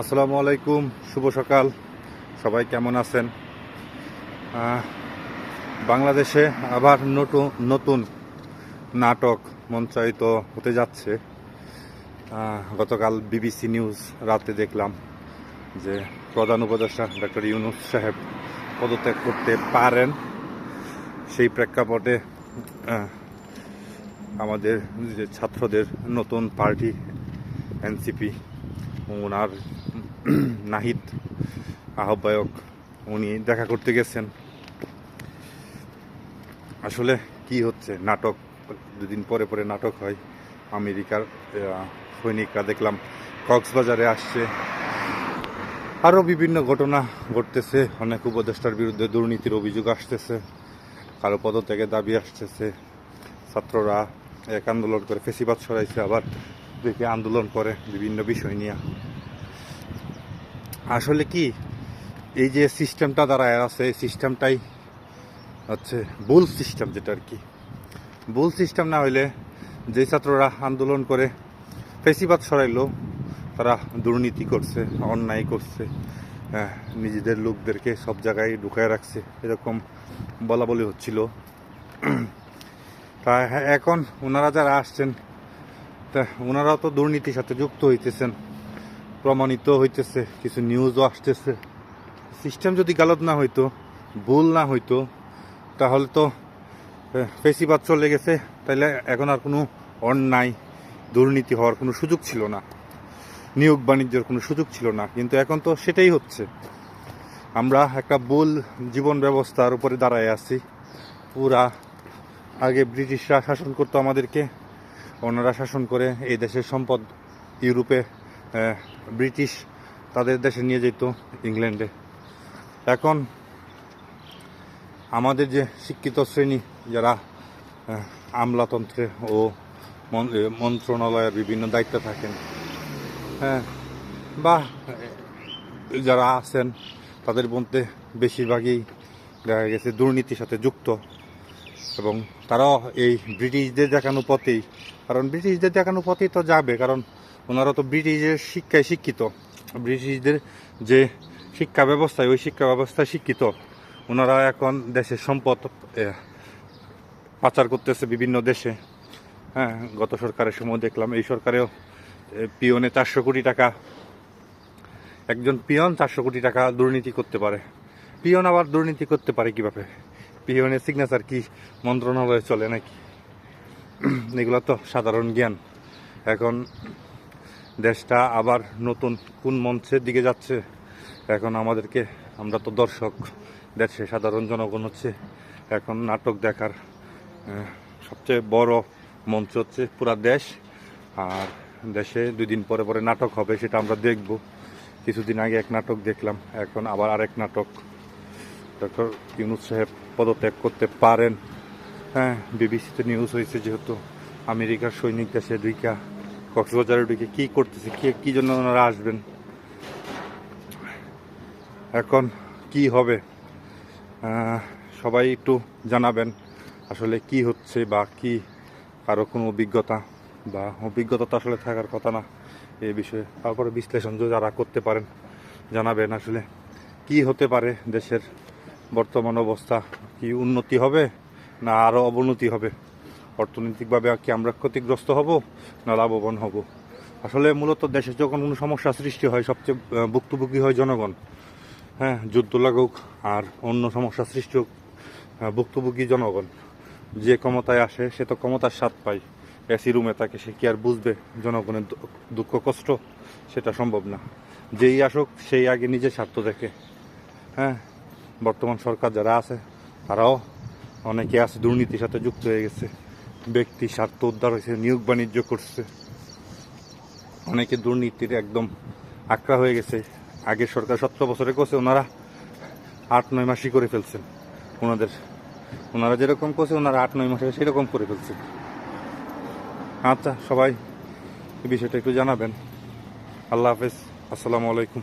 আসসালামু আলাইকুম, শুভ সকাল। সবাই কেমন আছেন? বাংলাদেশে আবার নতুন নতুন নাটক মঞ্চায়িত হতে যাচ্ছে। গতকাল বিবিসি নিউজ রাতে দেখলাম যে প্রধান উপদেষ্টা ডক্টর ইউনুস সাহেব পদত্যাগ করতে পারেন। সেই প্রেক্ষাপটে আমাদের যে ছাত্রদের নতুন পার্টি, এনসিপি ওনার নাহিদ আহ্বায়ক, উনি দেখা করতে গেছেন। আসলে কি হচ্ছে? নাটক, দুদিন পরে পরে নাটক হয় আমেরিকার সৈনিকরা দেখলাম কক্সবাজারে আসছে। আরও বিভিন্ন ঘটনা ঘটতেছে। অনেক উপদেষ্টার বিরুদ্ধে দুর্নীতির অভিযোগ আসতেছে। কারও পদত্যাগের দাবি আসতেছে। ছাত্ররা এক আন্দোলন করে ফেসিবাদ সরাইছে আবার দেখে আন্দোলন করে বিভিন্ন বিষয় নিয়ে। আসলে কি এই যে সিস্টেমটা দাঁড়ায় আছে এই সিস্টেমটাই হচ্ছে ভুল সিস্টেম যেটা আর কি। ভুল সিস্টেম না হইলে যে ছাত্ররা আন্দোলন করে ফেসিবাদ সরাইলো তারা দুর্নীতি করছে অন্যায় করছে হ্যাঁ, নিজেদের লোকদেরকে সব জায়গায় ঢুকায় রাখছে এরকম বলা বলি হচ্ছিল। তা এখন ওনারা যারা আসছেন তা ওনারাও তো দুর্নীতির সাথে যুক্ত হইতেছেন। প্রমাণিত হইতেছে, কিছু নিউজও আসতেছে। সিস্টেম যদি গালত না হইতো, ভুল না হইতো, তাহলে তো ফেসিবাদ চলে গেছে। তাইলে এখন আর কোনো অন্যায়, দুর্নীতি হওয়ার কোনো সুযোগ ছিল না। নিয়োগ বাণিজ্যের কোনো সুযোগ ছিল না। কিন্তু এখন তো সেটাই হচ্ছে। আমরা একটা ভুল জীবন ব্যবস্থার উপরে দাঁড়ায় আছি। পুরা আগে ব্রিটিশরা শাসন করতো আমাদেরকে। ওনারা শাসন করে এই দেশের সম্পদ ইউরোপে ব্রিটিশ তাদের দেশে নিয়ে যেত, ইংল্যান্ডে। এখন আমাদের যে শিক্ষিত শ্রেণি, যারা আমলাতন্ত্রে ও মন্ত্রণালয়ের বিভিন্ন দায়িত্বে থাকেন হ্যাঁ বা যারা আছেন, তাদের মধ্যে বেশিরভাগই দেখা গেছে দুর্নীতির সাথে যুক্ত। এবং তারাও এই ব্রিটিশদের দেখানো পথেই, কারণ ব্রিটিশদের দেখানো পথেই তো যাবে, কারণ ওনারা তো ব্রিটিশের শিক্ষায় শিক্ষিত। ব্রিটিশদের যে শিক্ষা ব্যবস্থায় ওই শিক্ষা ব্যবস্থায় শিক্ষিত। ওনারা এখন দেশের সম্পদ পাচার করতেছে বিভিন্ন দেশে। হ্যাঁ গত সরকারের সময় দেখলাম, এই সরকারেও পিয়নে চারশো কোটি টাকা, একজন পিয়ন চারশো কোটি টাকা দুর্নীতি করতে পারে। পিয়ন আবার দুর্নীতি করতে পারে কীভাবে? পিয়নের সিগনেচার কি মন্ত্রণালয়ে চলে নাকি? এগুলো তো সাধারণ জ্ঞান। এখন দেশটা আবার নতুন কোন মঞ্চের দিকে যাচ্ছে? এখন আমাদেরকে, আমরা তো দর্শক, দেশে সাধারণ জনগণ হচ্ছে। এখন নাটক দেখার সবচেয়ে বড় মঞ্চ হচ্ছে পুরা দেশ। আর দেশে দুই দিন পরে পরে নাটক হবে, সেটা আমরা দেখব। কিছুদিন আগে এক নাটক দেখলাম, এখন আবার আরেক নাটক। ডক্টর ইউনুস সাহেব পদত্যাগ করতে পারেন। হ্যাঁ বিবিসিতে নিউজ হয়েছে যেহেতু আমেরিকার সৈনিক দেশে দুইকা কক্সবাজারে ঢুকে কি করতেছে, কে, কী জন্য ওনারা আসবেন? এখন কি হবে? সবাই একটু জানাবেন আসলে কি হচ্ছে বা কি কারও কোনো অভিজ্ঞতা বা অভিজ্ঞতা তো আসলে থাকার কথা না এই বিষয়ে। তারপরে বিশ্লেষণ যারা করতে পারেন জানাবেন আসলে কি হতে পারে দেশের বর্তমান অবস্থা কি উন্নতি হবে না আরও অবনতি হবে? অর্থনৈতিকভাবে কি আমরা ক্ষতিগ্রস্ত হব না লাভবান হব? আসলে মূলত দেশে যখন কোনো সমস্যা সৃষ্টি হয়, সবচেয়ে ভুক্তভোগী হয় জনগণ। হ্যাঁ যুদ্ধ লাগুক আর অন্য সমস্যা সৃষ্টি হোক ভুক্তভোগী জনগণ। যে ক্ষমতায় আসে, সে তো ক্ষমতার স্বাদ পায়। এসি রুমে তাকে সে কি আর বুঝবে জনগণের দুঃখ, কষ্ট? সেটা সম্ভব না। যেই আসুক, সেই আগে নিজের স্বার্থ দেখে। হ্যাঁ বর্তমান সরকার যারা আছে, তারাও অনেকে আছে দুর্নীতির সাথে যুক্ত হয়ে গেছে। ব্যক্তি স্বার্থ উদ্ধার হয়েছে, নিয়োগ বাণিজ্য করছে। অনেকে দুর্নীতির একদম আঁকড়া হয়ে গেছে। আগের সরকার সতেরো বছরে করছে ওনারা আট, নয় মাসই করে ফেলছেন। ওনাদের, ওনারা যেরকম করছে ওনারা আট, নয় মাসে সেরকম করে ফেলছেন। আচ্ছা সবাই এই বিষয়টা একটু জানাবেন। আল্লাহ হাফেজ। আসসালামু আলাইকুম।